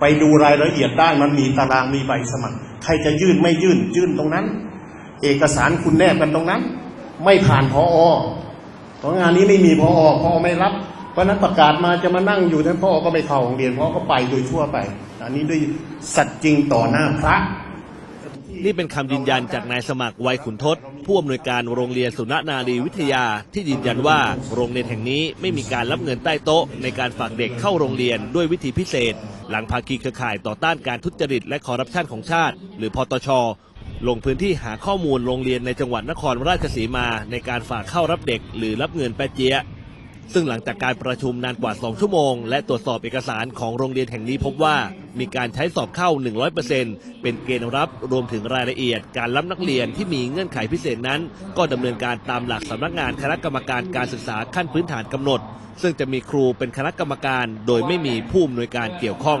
ไปดูรายละเอียดได้มันมีตารางมีใบสมัคร ใครจะยื่นไม่ยื่นยื่นตรงนั้น เอกสารคุณแนบกันตรงนั้น ไม่ผ่านพอเพราะงานนี้ไม่มีพอพอไม่รับ เพราะนั้นประกาศมาจะมานั่งอยู่ท่านพ่อก็ไม่เข้าโรงเรียนพ่อก็ไปโดยทั่วไป อันนี้ด้วยสัตย์จริงต่อหน้าพระ นี่เป็นคำยืนยันจากนายสมัครวัยขุนทศผู้อำนวยการโรงเรียนสุนนารีวิทยาที่ยืนยันว่าโรงเรียนแห่งนี้ไม่มีการรับเงินใต้โต๊ะ ในการฝากเด็กเข้าโรงเรียนด้วยวิธีพิเศษ หลังภาคีเครือข่ายต่อต้านการทุจริตและคอร์รัปชันของชาติ หรือพอตชลงพื้นที่หาข้อมูลโรงเรียนในจังหวัดนครราชสีมา ในการฝากเข้ารับเด็ก หรือรับเงินแปะเจี๊ยะ ซึ่งหลังจากการประชุมนานกว่า 2 ชั่วโมง และตรวจสอบเอกสารของโรงเรียนแห่งนี้พบว่า มีการใช้สอบเข้า 100%เป็นเกณฑ์รับรวมถึงรายละเอียด การรับนักเรียนที่มีเงื่อนไขพิเศษนั้น ก็ดำเนินการตามหลักสำนักงานคณะกรรมการการศึกษาขั้นพื้นฐานกำหนด ซึ่งจะมีครูเป็นคณะกรรมการ โดยไม่มีผู้อำนวยการเกี่ยวข้อง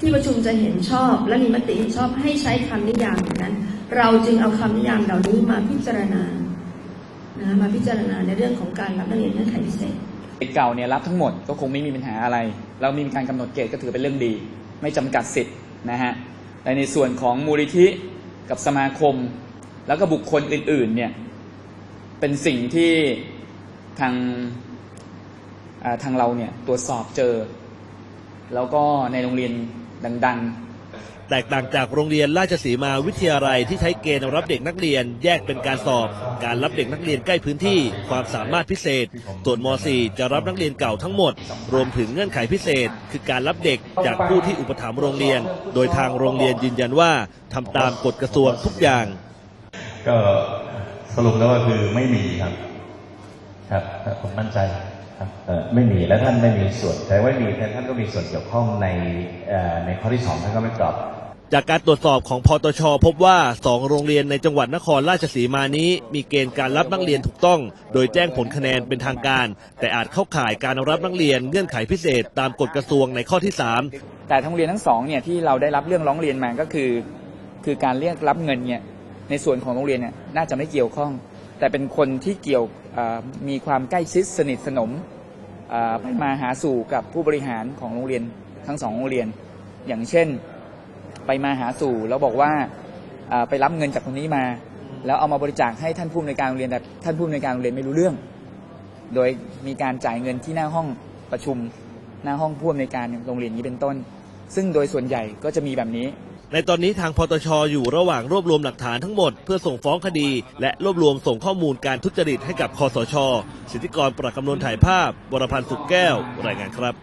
ที่ประชุมจะเห็นชอบและมีมติเห็นชอบให้ใช้คำนิยามนั้น เราจึงเอาคำนิยามเหล่านี้มาพิจารณา นะมาพิจารณาในเรื่องของการรับนักเรียนเงื่อนไขพิเศษเด็กเก่าเนี่ยรับทั้งหมดก็คงไม่มีปัญหาอะไร เรามีการกำหนดเกณฑ์ก็ถือเป็นเรื่องดี ไม่จำกัดสิทธิ์นะฮะแต่ในส่วนของมูลนิธิกับสมาคม แล้วก็บุคคลอื่นๆเนี่ยเป็นสิ่งที่ทางาทางเราเนี่ยตรวจสอบเจอ แล้วก็ในโรงเรียนดัง ๆ แตกต่างจากโรงเรียนราชสีมาวิทยาลัยที่ใช้เกณฑ์รับเด็กนักเรียนแยกเป็นการสอบ การรับเด็กนักเรียนใกล้พื้นที่ ความสามารถพิเศษ ส่วนม .4 จะรับนักเรียนเก่าทั้งหมด รวมถึงเงื่อนไขพิเศษ คือการรับเด็กจากผู้ที่อุปถัมภ์โรงเรียน โดยทางโรงเรียนยืนยันว่าทำตามกฎกระทรวงทุกอย่าง ก็สรุปแล้วก็คือไม่มีครับ ครับผมมั่นใจ ไม่มีและท่านไม่มีส่วนแต่ว่ามีแต่ท่านก็มีส่วนเกี่ยวข้องในเอ่อในข้อที่สองท่านก็ไม่ตอบจากการตรวจสอบของพตช พบว่า 2 โรงเรียนในจังหวัดนครราชสีมานี้ มีเกณฑ์การรับนักเรียนถูกต้อง โดยแจ้งผลคะแนนเป็นทางการ แต่อาจเข้าข่ายการรับนักเรียนเงื่อนไขพิเศษตามกฎกระทรวงในข้อที่ 3 แต่ทั้งโรงเรียนทั้งสองเนี่ยที่เราได้รับเรื่องร้องเรียนมาก็คือ คือการเรียกรับเงินเนี่ยในส่วนของโรงเรียนเนี่ยน่าจะไม่เกี่ยวข้อง แต่เป็นคนที่เกี่ยวเอ่อ มีความใกล้ชิดสนิทสนมไปมาหาสู่กับผู้บริหารของโรงเรียนทั้งสองโรงเรียน อย่างเช่นไปมาหาสู่แล้วบอกว่าไปรับเงินจากคนนี้มา แล้วเอามาบริจาคให้ท่านผู้อำนวยการโรงเรียนแต่ท่านผู้อำนวยการโรงเรียนไม่รู้เรื่อง โดยมีการจ่ายเงินที่หน้าห้องประชุม หน้าห้องผู้อำนวยการโรงเรียนนี้เป็นต้น ซึ่งโดยส่วนใหญ่ก็จะมีแบบนี้ ในตอนนี้ทางพตชอยู่ระหว่างรวบรวมหลักฐานทั้งหมดเพื่อส่งฟ้องคดี และรวบรวมส่งข้อมูลการทุจริตให้กับคอสช สิทธิกรประกำนวนถ่ายภาพ วรพันธ์สุขแก้ว รายงานครับ